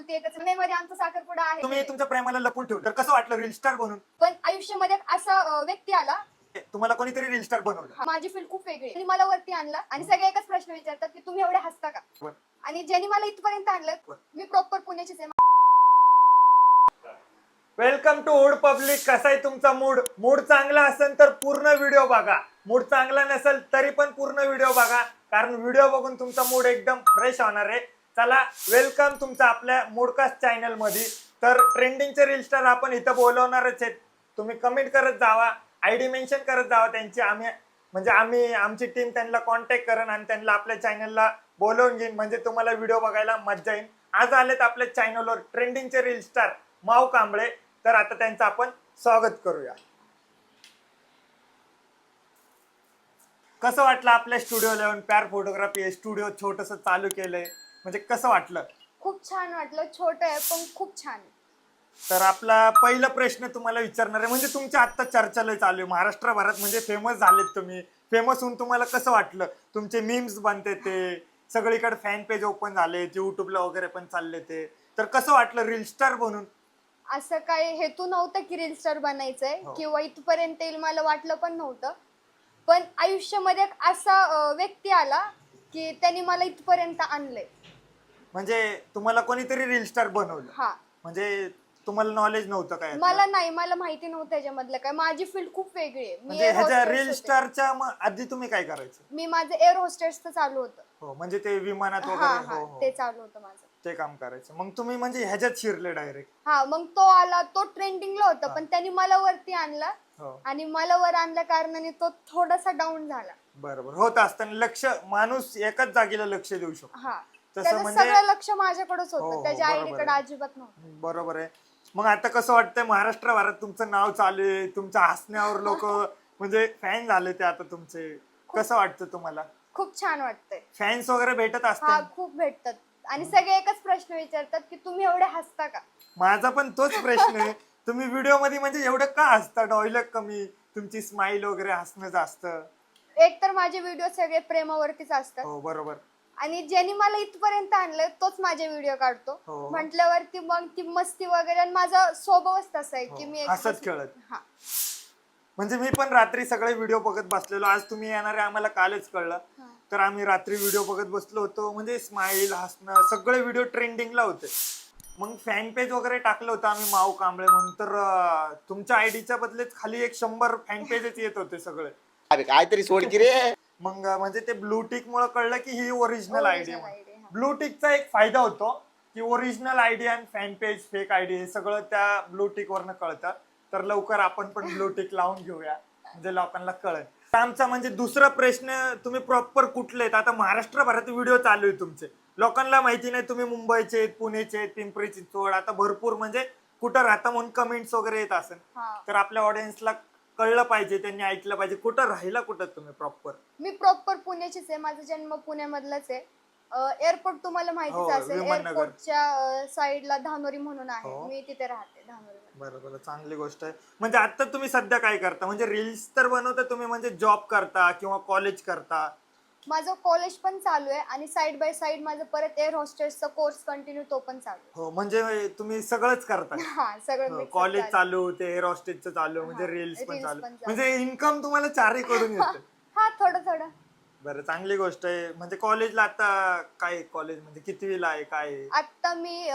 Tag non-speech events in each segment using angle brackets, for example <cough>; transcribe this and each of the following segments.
एकुलती एकच मध्ये आमचा साखरपुडा तुम्ही आहे तुमच्या प्रेमाला लपून ठेवलं. तर कसं वाटलं रील स्टार बनून? पण आयुष्यामध्ये एक असा अं, व्यक्ती आला. तुम्हाला कोणीतरी रील स्टार बनवलं? माझी फील्ड खूप वेगळी आहे. मला वरती आणला आणि सगळे एकच प्रश्न विचारतात की तुम्ही एवढे हसता का? बरं. आणि ज्यांनी मला इथपर्यंत आणलं बरं. मी प्रॉपर पुण्याचीच आहे. वेलकम टू हुड पब्लिक कसा आहे तुमचा मूड मूड चांगला असेल तर पूर्ण व्हिडिओ बघा. मूड चांगला नसेल तरी पण पूर्ण व्हिडिओ बघा. कारण व्हिडिओ बघून तुमचा मूड एकदम फ्रेश होणार आहे. चला वेलकम तुमचं आपल्या मोडकास्ट चॅनलमध्ये तर ट्रेंडिंगचे रिलस्टार आपण इथं बोलवणारच आहेत. तुम्ही कमेंट करत जावा आयडी मेन्शन करत जावा त्यांची आम्ही म्हणजे आम्ही आमची टीम त्यांना कॉन्टॅक्ट करेन आणि त्यांना आपल्या चॅनलला बोलवून घेईन. म्हणजे तुम्हाला व्हिडिओ बघायला मजा येईल. आज आलेत आपल्या चॅनलवर ट्रेंडिंगचे रील स्टार माव कांबळे. तर आता त्यांचं आपण स्वागत करूया. कसं वाटलं आपल्या स्टुडिओ येऊन? प्यार फोटोग्राफी स्टुडिओ छोटस चालू केलंय. म्हणजे कसं वाटलं? खूप छान वाटलं. छोटं आहे पण खूप छान. आहे. तर आपला पहिला प्रश्न तुम्हाला विचारणार आहे म्हणजे तुमच्या आता चर्चा लय चालू आहे. महाराष्ट्रभरात म्हणजे फेमस झालेत तुम्ही. फेमस होऊन तुम्हाला कसं वाटलं? तुमचे मीम्स बनते ते. सगळीकडे फॅन पेज ओपन झाले युट्यूबला वगैरे पण चालले ते. तर कसं वाटलं रील स्टार बनून? असं काय हेतू नव्हतं की रील स्टार बनायचंय. हो. किंवा इथपर्यंत येईल मला वाटलं पण नव्हतं. पण आयुष्यामध्ये एक असा अं, व्यक्ती आला की त्यांनी मला इथपर्यंत आणलंय. म्हणजे तुम्हाला कोणीतरी रील स्टार बनवलं. हा. म्हणजे तुम्हाला नॉलेज नव्हतं काय यातलं? मला नाही मला माहिती नव्हतं त्याच्यामधलं काय. माझी फील्ड खूप वेगळी आहे. मी म्हणजे air ह्याच्या hostess रील होते. स्टारच्या आधी तुम्ही काय करायचं? मी माझं एअर होस्टेसचं चालू होतं. हो म्हणजे ते विमानात हा वगैरे हा हो हो. ते चालू होतं माझं. ते काम करायचं. मग तुम्ही म्हणजे ह्याच्यात शिरले डायरेक्ट हा मग तो आला तो ट्रेंडिंगला होता हा. पण त्यांनी मला वरती आणला हो. आणि मला वर आणल्या कारणाने तो थोडासा डाऊन झाला. बरोबर. होत असताना लक्ष माणूस एकाच जागेला लक्ष देऊ शकतो. हा. तसं त्याचं म्हणजे- सगळं लक्ष माझ्याकडेच हो, हो, होतं त्याच्या बरोबर आयडीकडे आहे. अजिबात नव्हतं. बरोबर आहे. मग आता कसं वाटतंय महाराष्ट्रभरात तुमचं नाव चालू आहे तुमच्या हसण्यावर लोक <laughs> म्हणजे फॅन झाले ते आता तुमचे. कसं वाटतं तुम्हाला? खूप छान वाटतंय. फॅन्स वगैरे भेटत हा असतात खूप भेटतात. आणि सगळे एकच प्रश्न विचारतात की तुम्ही एवढे हसता का? माझा पण तोच प्रश्न आहे. <laughs> तुम्ही व्हिडिओमध्ये म्हणजे एवढं का हसता? डॉयलॉग कमी तुमची स्माइल वगैरे हसणं जास्त. एक तर माझे व्हिडिओ सगळे प्रेमावरतीच असतात. हो बरोबर. आणि ज्यांनी मला इथपर्यंत आणलं तोच माझे व्हिडिओ काढतो. हो. म्हटल्यावरती मग ती मस्ती वगैरे आणि माझा स्वभावच तसा आहे की हो, मी हसत हस- खेळत. हा. म्हणजे मी पण रात्री सगळे व्हिडिओ बघत बसलेलो. आज तुम्ही येणार आहे आम्हाला कालच कळलं. हा. तर आम्ही रात्री व्हिडिओ बघत बसलो होतो. म्हणजे स्माइल हसणं सगळे व्हिडिओ ट्रेंडिंगला होते. मग फॅन पेज वगैरे टाकलं होतं आम्ही माऊ कांबळे म्हणून. तर अं, तुमच्या आयडीच्या बदलेत खाली एक शंभर फॅन पेजेस येत होते सगळे. काहीतरी सोड की रे. मग म्हणजे ते ब्लू टिक मुळे कळलं की ही ओरिजिनल आयडी Original ID, हा. ब्लू टिकचा एक फायदा होतो की ओरिजिनल आयडी आणि फॅन पेज फेक आयडी हे सगळं त्या ब्लू टिक वरनं कळतं. तर लवकर आपण पण ब्लू टिक <laughs> लावून घेऊया म्हणजे लोकांना कळेल. आमचा म्हणजे दुसरा प्रश्न तुम्ही प्रॉपर कुठले आहेत? आता महाराष्ट्रभरात व्हिडिओ चालू आहे तुमचे. लोकांना माहिती नाही तुम्ही मुंबईचे आहेत पुणेचे आहेत पिंपरी चिंचवड आता भरपूर म्हणजे कुठं राहता म्हणून कमेंट्स वगैरे येत असेल. तर आपल्या ऑडियन्सला कळलं पाहिजे त्यांनी ऐकलं पाहिजे. कुठं राहिला कुठं तुम्ही प्रॉपर मी प्रॉपर पुण्याचीच आहे. माझा जन्म पुण्यामधलाच आहे. एअरपोर्ट तुम्हाला हो, माहितीच असेल. विमाननगर. एअरपोर्टच्या साईडला धानोरी म्हणून आहे. हो. मी तिथे राहते धानोरी बरं बरं. चांगली गोष्ट आहे. म्हणजे आता तुम्ही सध्या काय करता? म्हणजे रील्स तर बनवता तुम्ही? म्हणजे जॉब करता किंवा कॉलेज करता? माझं कॉलेज पण चालू आहे आणि साइड बाय साइड माझं परत एअर हॉस्टेसचा कोर्स कंटिन्यू तो पण चालू आहे. हो म्हणजे तुम्ही सगळंच करता <laughs> हा सगळं mix up कॉलेज चालू चालू ते हेअर हॉस्टेलचं चालू म्हणजे हा, रील्स पण reels चालू. पण चालू. म्हणजे इन्कम तुम्हाला चारही कडून <laughs> येतं. हा थोडं थोडं. बरं चांगली गोष्ट आहे. म्हणजे कॉलेजला आता काय कॉलेज म्हणजे कितवीला आहे? काय आहे? आता मी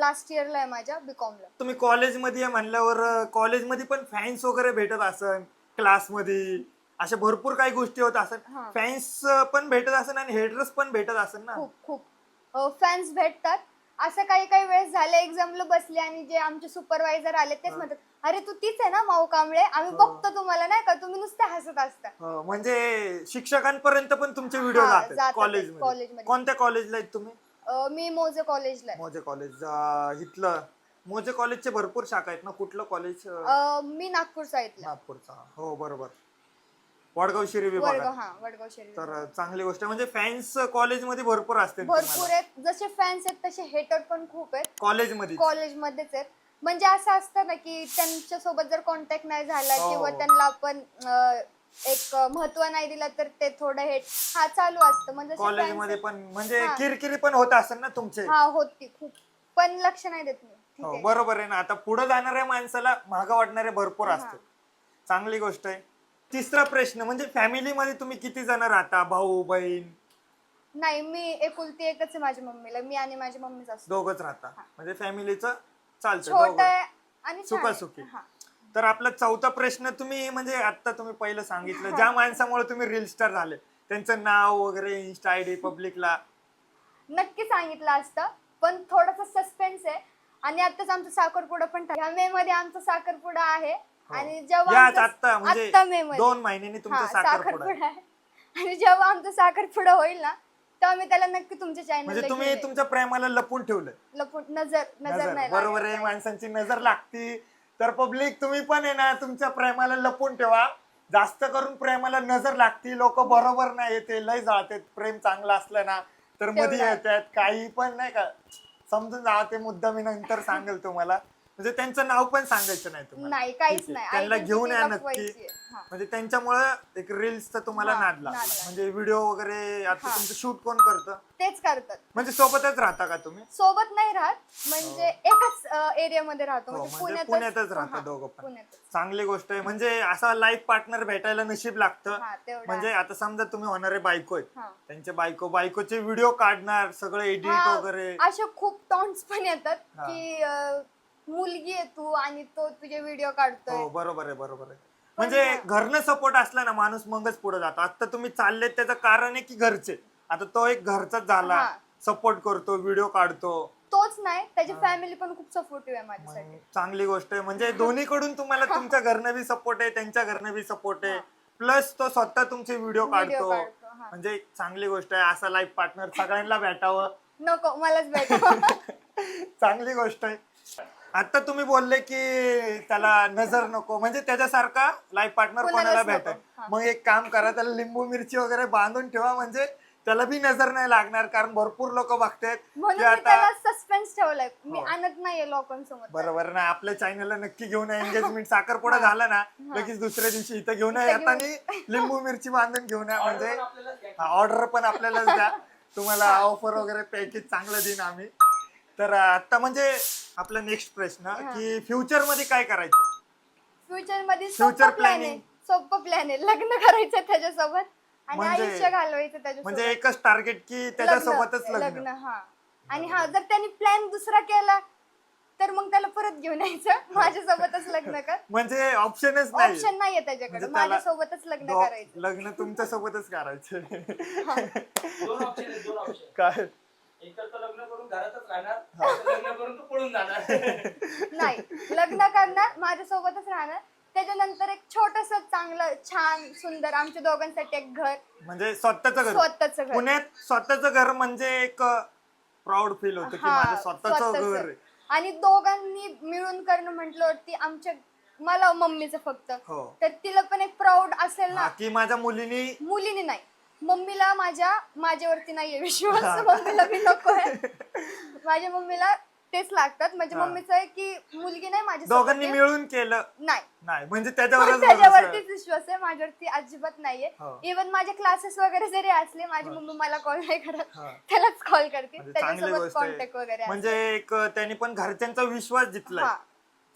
लास्ट इयरला आहे माझ्या बीकॉमला तुम्ही कॉलेजमध्ये आहे म्हणल्यावर कॉलेजमध्ये पण फॅन्स वगैरे भेटत असन? क्लासमध्ये अशा भरपूर काही गोष्टी होत असन. हा. फॅन्स पण भेटत असन आणि हेडर्स पण भेटत असन ना. खूप खूप. फॅन्स भेटतात. असं काही काही वेळेस झालं एक्झामला बसले आणि जे आमचे सुपरवायझर आले तेच हा. म्हणतात अरे तू तीच आहे ना माऊ कांबळे? आम्ही हो. बघतो तुम्हाला नाही का? तुम्ही नुसते हसत असता. हो, म्हणजे शिक्षकांपर्यंत पण तुमचे व्हिडिओ हा, जातात जातात कॉलेजमध्ये कॉलेजमध्ये. कोणत्या कॉलेजला आहेत तुम्ही? अं, मी मोजे कॉलेजला आहे. मोजे कॉलेज अं, इथलं. मोजे कॉलेजचे भरपूर शाखा आहेत ना कुठलं कॉलेज अं, मी नागपूर साईडला. नागपूरचा. हो बरोबर. वडगाव शिरी वडगाव हा वडगाव शरीर तर चांगली गोष्ट आहे. म्हणजे फॅन्स कॉलेजमध्ये भरपूर असते भरपूर आहेत. जसे फॅन्स आहेत तसे हेटर पण खूप आहेत. कॉलेजमध्ये कॉलेजमध्येच आहेत. म्हणजे असं असतं ना की त्यांच्यासोबत जर कॉन्टॅक्ट नाही झाला हो. किंवा त्यांना आपण अं, एक महत्त्व नाही दिलं तर ते थोडं हेट हा चालू असतं. म्हणजे कॉलेजमध्ये पण म्हणजे हा. किरकिरी पण होत असेल ना तुमचे? हा होती खूप. पण पण लक्ष नाही देत मी. ठीक हो आहे. बरोबर आहे ना. आता पुढे जाणाऱ्या माणसाला महाग वाटणारे भरपूर हा. असतात चांगली गोष्ट आहे. तिसरा प्रश्न म्हणजे फॅमिलीमध्ये तुम्ही किती जण राहता भाऊ बहीण नाही मी एकुलती एकच आहे माझ्या मम्मीला मी आणि माझी मम्मीच असतो दोघच राहता म्हणजे फॅमिलीचं चालतं छोट दोघं. आहे आणि छान आहे. सुखासुखी. हा. तर आपला चौथा प्रश्न तुम्ही म्हणजे आता तुम्ही पहिलं सांगितलं ज्या माणसामुळे तुम्ही रील स्टार झाले त्यांचं नाव वगैरे इन्स्टा आय डी पब्लिकला नक्की सांगितलं असतं पण थोडासा सस्पेन्स आहे आणि आताच आमचा साखरपुडा पण ठरला. ह्या मे मध्ये आमचा साखरपुडा आहे आणि जेव्हा याच आमचा- आता म्हणजे आत्ता मे मध्ये. दोन महिन्यांनी तुमचा हा, साखरपुडा आहे. आहे. आणि जेव्हा आमचा साखरपुडा होईल ना तेव्हा मी त्याला नक्की तुमच्या म्हणजे चॅनल तुम्ही तुमच्या प्रेमाला लपून ठेवलं लपून नजर नजर नजर. नाही बरोबर आहे पाहिजे. माणसांची नजर लागती. तर पब्लिक तुम्ही पण आहे ना तुमच्या प्रेमाला लपून ठेवा. जास्त करून प्रेमाला नजर लागती. लोक बरोबर नाही येते लय जाळतात. प्रेम चांगलं असलं ना तर मध्ये तेवढं. येतात. काही पण नाही का. समजून जा ते मुद्दा मी नंतर सांगेल तुम्हाला. म्हणजे त्यांचं नाव पण सांगायचं नाही तुम्हाला नाही काहीच ठीक आहे. नाही त्यांना identity घेऊन या नक्की लपवायची. हा. म्हणजे त्यांच्यामुळं एक रील्सचा तुम्हाला हा, नाद लागला नाद लागला. म्हणजे व्हिडिओ वगैरे आता हा. तुमचं शूट कोण करतं तेच करतात म्हणजे सोबतच राहता का तुम्ही सोबत नाही राहत म्हणजे एकच एरियामध्ये राहतो हो, म्हणजे म्हणजे पुण्यातच हा, दोघं पण. पुण्यातच चांगली गोष्ट आहे म्हणजे असा लाईफ पार्टनर भेटायला नशीब लागतं हा तेवढं म्हणजे आहे. आता समजा तुम्ही होणारे बायको आहेत हा. त्यांचे बायको बायकोचे व्हिडिओ काढणार सगळं एडिट हा, वगैरे असे खूप टॉन्ट्स पण येतात हा. की अं, मुलगी आहे तू आणि तो तुझे व्हिडिओ काढतोय. हो बरोबर आहे बरोबर आहे. म्हणजे घरनं सपोर्ट असला ना माणूस मगच पुढे जातो. आता तुम्ही चालले त्याचं कारण आहे की घरचे. आता तो एक घरचाच झाला. हा. सपोर्ट करतो व्हिडिओ काढतो. तोच नाही त्याची फॅमिली पण खूप सपोर्टिव्ह आहे माझ्यासाठी. मग चांगली गोष्ट आहे. म्हणजे दोन्हीकडून तुम्हाला तुमच्या घरनं बी सपोर्ट आहे त्यांच्या घरनं बी सपोर्ट आहे. प्लस तो स्वतः तुमचे व्हिडिओ काढतो. काढतो, हा. म्हणजे चांगली गोष्ट आहे असा लाईफ पार्टनर सगळ्यांना भेटावं. नको मलाच भेट <laughs> चांगली गोष्ट आहे. आता तुम्ही बोलले की त्याला नजर नको. म्हणजे त्याच्यासारखा लाईफ पार्टनर कोणालाच कोणाला नको. हा. मग एक काम करा त्याला लिंबू मिरची वगैरे बांधून ठेवा. म्हणजे त्याला बी नजर नाही लागणार कारण भरपूर लोक बघतात म्हणून की मी आता त्याला सस्पेन्स ठेवलाय. मी हो. आणत नाहीये लोकांसमोर बरोबर ना. आपल्या चॅनलला नक्की घेऊन या. एंगेजमेंट <laughs> साखरपुडा झाला ना लगेच दुसऱ्या दिवशी इथं घेऊन या. इथं घेऊन- येताना <laughs> लिंबू मिरची बांधून घेऊन या. म्हणजे ऑर्डर पण आपल्यालाच द्या. <laughs> तुम्हाला ऑफर वगैरे पॅकेज चांगलं देईन आम्ही. तर आता म्हणजे आपला नेक्स्ट प्रश्न की फ्युचरमध्ये काय करायचं? फ्युचरमध्ये Future सोपं प्लॅन आहे planning. सोपं प्लॅन आहे लग्न करायचं त्याच्यासोबत आणि म्हणजे- आयुष्य घालवायचं म्हणजे त्याच्यासोबत एकच टार्गेट की त्याच्यासोबतच लग्न. लग्न. हा. आणि हा जर त्यांनी प्लॅन दुसरा केला तर मग त्याला परत घेऊन यायचं. माझ्यासोबतच लग्न कर. <laughs> म्हणजे ऑप्शनच नाही. ऑप्शन नाहीये त्याच्याकडे. म्हणजे त्याला माझ्यासोबतच लग्न दो- करायचं. लग्न तुमच्या सोबतच करायचं दोन ऑप्शन आहेत दोन ऑप्शन काय? एक तर तो घरातच राहणार लग्न करून तो पळून जाणार. <laughs> नाही लग्न करणार माझ्यासोबतच राहणार. त्याच्यानंतर एक छोटस चांगलं छान सुंदर आमच्या दोघांसाठी एक घर. म्हणजे स्वतःच घर. स्वतःच घर. पुण्यात स्वतःच घर म्हणजे एक प्राऊड फील होतं की हा, माझं स्वतःच स्वतःचं. घर आहे. आणि दोघांनी मिळून करणं म्हटल्यावरती आमच्या मला मम्मीचं फक्त. हो. तर तिला पण एक प्राऊड असेल हा, ना. की माझ्या मुलीनी मुलीने नाही. मम्मीला माझ्या माझ्यावरती नाहीये हा. विश्वास मम्मीला बी नको आहे माझ्या मम्मीला तेच लागतात माझ्या हा. मम्मीचं आहे की मुलगी नाही माझ्या दोघांनी मिळून केलं नाही नाही म्हणजे त्याच्यावरच त्याच्यावरतीच. विश्वास आहे माझ्यावरती अजिबात नाहीये हो. इव्हन माझे क्लासेस वगैरे जरी असले माझी मम्मी मला कॉल नाही करत हा. त्यालाच कॉल करते म्हणजे चांगली त्याच्यासोबत गोष्ट कॉन्टॅक्ट आहे वगैरे. म्हणजे एक त्यांनी पण घरच्यांचा विश्वास जिंकलाय हा.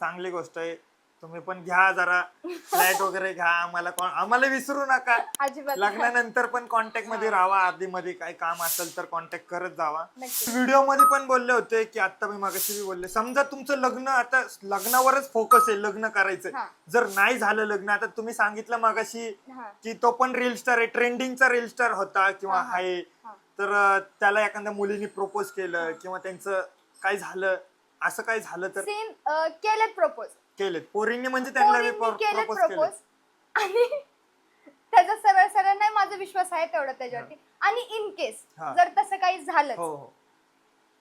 चांगली गोष्ट आहे तुम्ही पण घ्या जरा फ्लॅट वगैरे घ्या आम्हाला आम्हाला विसरू नका अजिबात लग्नानंतर पण कॉन्टॅक्टमध्ये राहा आधी मध्ये काही काम असेल तर कॉन्टॅक्ट करत जावा नक्की. व्हिडिओमध्ये पण बोलले होते की आता मी मागाशी बी बोलले समजा तुमचं लग्न आता लग्नावरच फोकस आहे लग्न करायचं हा. जर नाही झालं लग्न आता तुम्ही सांगितलं मागाशी हा. की तो पण रील स्टार आहे ट्रेंडिंगचा रील स्टार होता किंवा हा, हा. आहे हा. तर अं, त्याला एखाद्या मुलीने प्रपोज केलं किंवा त्यांचं काय झालं असं काय झालं तर? सीन केलेत प्रपोज केलेत. पोरींनी म्हणजे त्यांना पोरींनी केलेत प्रपोज प्रपोज केले आणि <laughs> त्याचा सरळ सरळ नाही माझा विश्वास आहे तेवढा त्याच्यावरती. आणि इन केस हा. जर तसं काही झालं हो हो.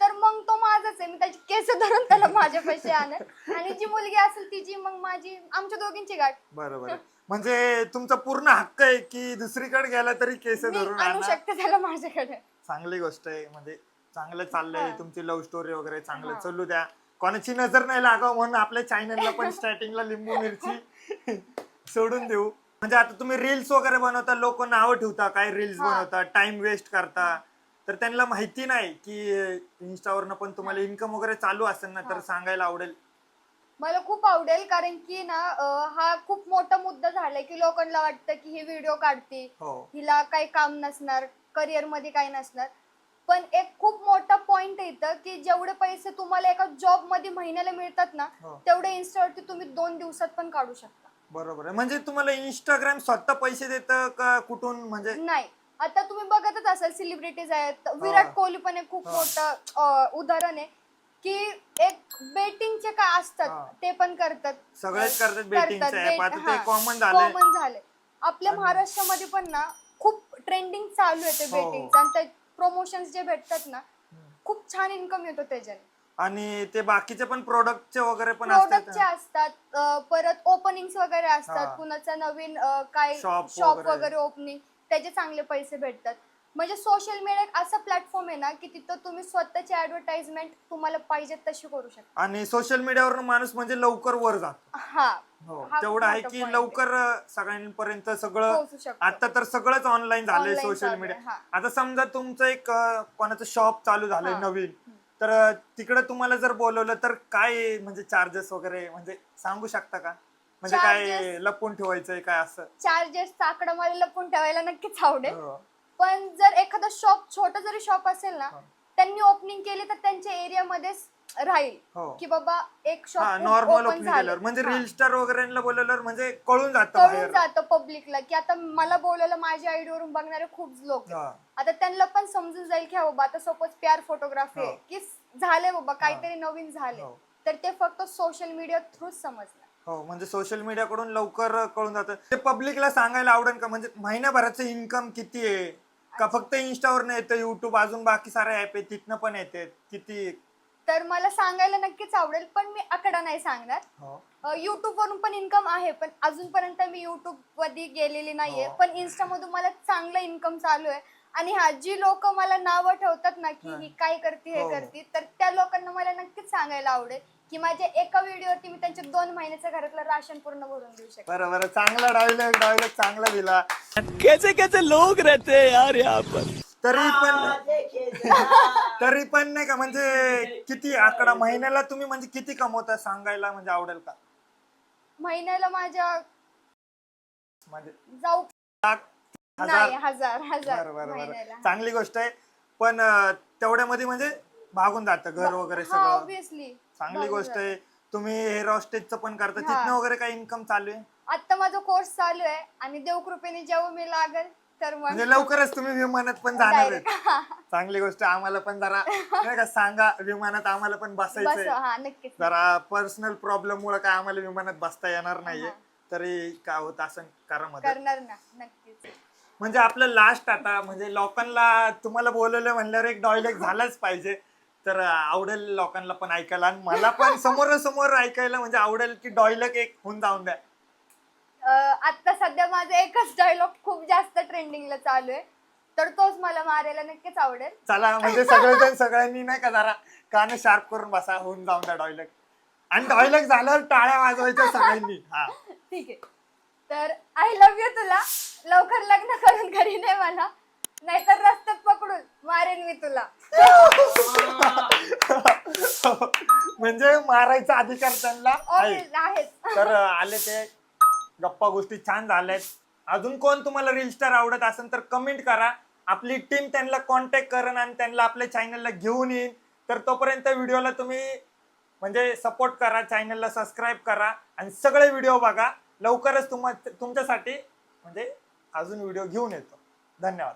तर मग तो माझाच आहे. मी त्याची केस धरून त्याला माझ्या पैसे आणत आणि जी मुलगी असेल तिची मग माझी आमच्या दोघींची गाठ. बरोबर आहे. म्हणजे तुमचा पूर्ण हक्क आहे की दुसरीकडे गेला तरी केस मी धरून आणू आणा. शकते त्याला माझ्याकडे. चांगली गोष्ट आहे. म्हणजे चांगलं चाललंय. तुमची लव्ह स्टोरी वगैरे चांगलं. चालू द्या. कोणाची नजर नाही लागावं म्हणून आपल्या चॅनलला पण <laughs> स्टार्टिंगला लिंबू मिरची <laughs> सोडून देऊ. म्हणजे आता तुम्ही रील्स वगैरे बनवता लोक नावं ठेवता काय रील्स. बनवता टाइम वेस्ट करता. तर त्यांना माहिती नाही की इन्स्टावरनं पण तुम्हाला इन्कम वगैरे चालू असेल ना तर. सांगायला आवडेल. मला खूप आवडेल कारण की ना हा खूप मोठा मुद्दा झालाय की लोकांना वाटतं की ही व्हिडिओ काढते हिला काही काम नसणार करिअरमध्ये काही नसणार. पण एक खूप मोठा पॉइंट येतं की जेवढे पैसे तुम्हाला एका जॉबमध्ये महिन्याला मिळतात ना हो. तेवढे इन्स्टावरती तुम्ही दोन दिवसात पण काढू शकता. बरोबर आहे. म्हणजे तुम्हाला इंस्टाग्राम स्वतः पैसे देतं का कुठून? म्हणजे नाही. आता तुम्ही बघतच असाल सेलिब्रिटीज आहेत. विराट कोहली पण एक खूप हा. मोठं अं, उदाहरण आहे की एक बेटिंगचे काय हा. असतात ते पण करतात. सगळेच करतात आता ते हा. झालंय. कॉमन झाले आपल्या आणि- महाराष्ट्रामध्ये पण ना खूप ट्रेंडिंग चालू आहे ते हो. बेटिंग आणि प्रमोशन जे भेटतात ना खूप छान इन्कम येतो त्याच्याने. आणि ते बाकीचे पण प्रोडक्टचे वगैरे पण असतात? प्रोडक्टचे असतात अं, परत ओपनिंग वगैरे हा. असतात कुणाचं नवीन अं, काय Shop शॉप वगैरे. वगैरे ओपनिंग त्याचे चांगले पैसे भेटतात. म्हणजे सोशल मीडिया एक असा प्लॅटफॉर्म आहे ना की तिथं तुम्ही स्वतःची ऍडव्हर्टाइजमेंट तुम्हाला पाहिजे तशी करू शकता. आणि सोशल मीडियावर माणूस म्हणजे लवकर वर जातो. हा. हो हा तेवढं आहे मोठा की point आहे. लवकर सगळ्यांपर्यंत सगळं पोहोचू शकतो आता तर सगळंच ऑनलाईन झालंय Online सोशल चालू मीडिया हा. आता समजा तुमचं एक अं, कोणाचं शॉप चालू झालंय हा. नवीन तर अं, तिकडे तुम्हाला जर बोलवलं तर काय म्हणजे चार्जेस वगैरे म्हणजे सांगू शकता का म्हणजे काय Charges? लपून ठेवायचंय काय असं चार्जेसचा आकडा मला लपून ठेवायला नक्कीच आवडेल हो. पण जर एखादं शॉप छोटं जरी शॉप असेल ना हा. त्यांनी ओपनिंग केली तर त्यांच्या एरियामध्येच राहील हो. की बाबा एक हा शॉप नॉर्मल ओपन ओपनिंग झालं. केल्यावर म्हणजे हा. रील स्टार बोलवल्यावर म्हणजे कळून जातं कळून बाहेर. जातं पब्लिकला की आता मला बोलवलं माझ्या आयडी वरून बघणारे खूप लोक हा. आता त्यांना पण समजून जाईल की हा बाबा आता सपोज प्यार फोटोग्राफी आहे. हो. की झालंय बाबा काहीतरी नवीन झाले हो. तर ते फक्त सोशल मीडिया थ्रूच समजणार. हो म्हणजे सोशल मीडिया कडून लवकर कळून जातं. ते पब्लिकला सांगायला आवडेल का? म्हणजे महिन्याभराचं इन्कम किती आहे? का फक्त इंस्टावर नाही येतं युट्यूब अजून बाकी सारे ऍप आहे तिथनं पण येते किती? तर मला सांगायला नक्कीच आवडेल पण मी आकडा नाही सांगणार. हो. युट्यूब वरून पण इन्कम आहे पण अजूनपर्यंत मी युट्यूबमध्ये गेलेली नाहीये. हो. पण इन्स्टा मधून मला चांगलं इन्कम चालू आहे. आणि हा जी लोक मला नावं ठेवतात ना की हा. ही काय करते हे हो. करते तर त्या लोकांना मला नक्कीच सांगायला आवडेल की माझ्या एका व्हिडिओवरती मी त्यांच्या दोन महिन्याचं घरातलं राशन पूर्ण भरून देऊ शकते. बरं बरं. चांगला डायलॉग डायलॉग चांगला दिला. कैसे कैसे लोग रहते हैं यार यहाँ पर। तरी पण तरी पण नाही का म्हणजे किती आकडा महिन्याला तुम्ही म्हणजे किती कमवता सांगायला म्हणजे आवडेल का? महिन्याला माझ्या म्हणजे जाऊ लाख नाही हजार हजार हजार बरं बरं. महिन्याला. बरं चांगली गोष्ट आहे. पण अं, तेवढ्यामध्ये म्हणजे भागून जातं घर वगैरे हा सगळं. ऑब्विसली चांगली गोष्ट आहे. तुम्ही हेअर हॉस्टेजचं पण करता. हा. तिथनं वगैरे काही इन्कम चालू आहे? आता माझा कोर्स चालू आहे आणि देवकृपेने जेव्हा मी लागेल तर मग म्हणजे लवकरच तुम्ही विमानात पण जाणार आहे Direct. चांगली गोष्ट. आम्हाला पण जरा नाही का सांगा विमानात आम्हाला पण बस बसायचंय हा नक्कीच जरा पर्सनल प्रॉब्लेम मुळे काय आम्हाला विमानात बसता येणार नाहीये. तरी काय होत असं करा मध्ये करणार ना नक्कीच. म्हणजे आपलं लास्ट आता म्हणजे लोकांना तुम्हाला बोलवलं म्हणल्यावर एक डायलॉग झालाच पाहिजे. तर आवडेल लोकांना पण ऐकायला आणि मला पण <laughs> समोरासमोर ऐकायला म्हणजे आवडेल की डायलॉग एक होऊन जाऊन द्या. आता सध्या माझा एकच डायलॉग खूप जास्त ट्रेंडिंगला चालू आहे. तर तोच मला मारायला नक्कीच आवडेल. चला म्हणजे सगळेजण सगळ्यांनी नाही का जरा कान शार्प करून बसा होऊन जाऊन द्या डायलॉग आणि डायलॉग झाल्यावर टाळ्या वाजवायच्या सगळ्यांनी. हा. ठीक आहे. तर आय लव्ह यू तुला. लवकर लग्न करून घरी नाही मला. नाहीतर रस्त्यात पकडून मारेन मी तुला. <laughs> म्हणजे मारायचा अधिकार त्यांना आहे. Obvious आहेच. तर आले ते गप्पा गोष्टी छान झाल्यात. अजून कोण तुम्हाला रील स्टार आवडत असेल तर कमेंट करा. आपली टीम त्यांना कॉन्टॅक्ट करण आणि त्यांना आपल्या चॅनलला घेऊन येईन. तर तोपर्यंत व्हिडिओला तुम्ही म्हणजे सपोर्ट करा चॅनलला सबस्क्राईब करा आणि सगळे व्हिडिओ बघा. लवकरच तुम्हा तुमच्यासाठी म्हणजे अजून व्हिडिओ घेऊन येतो. धन्यवाद.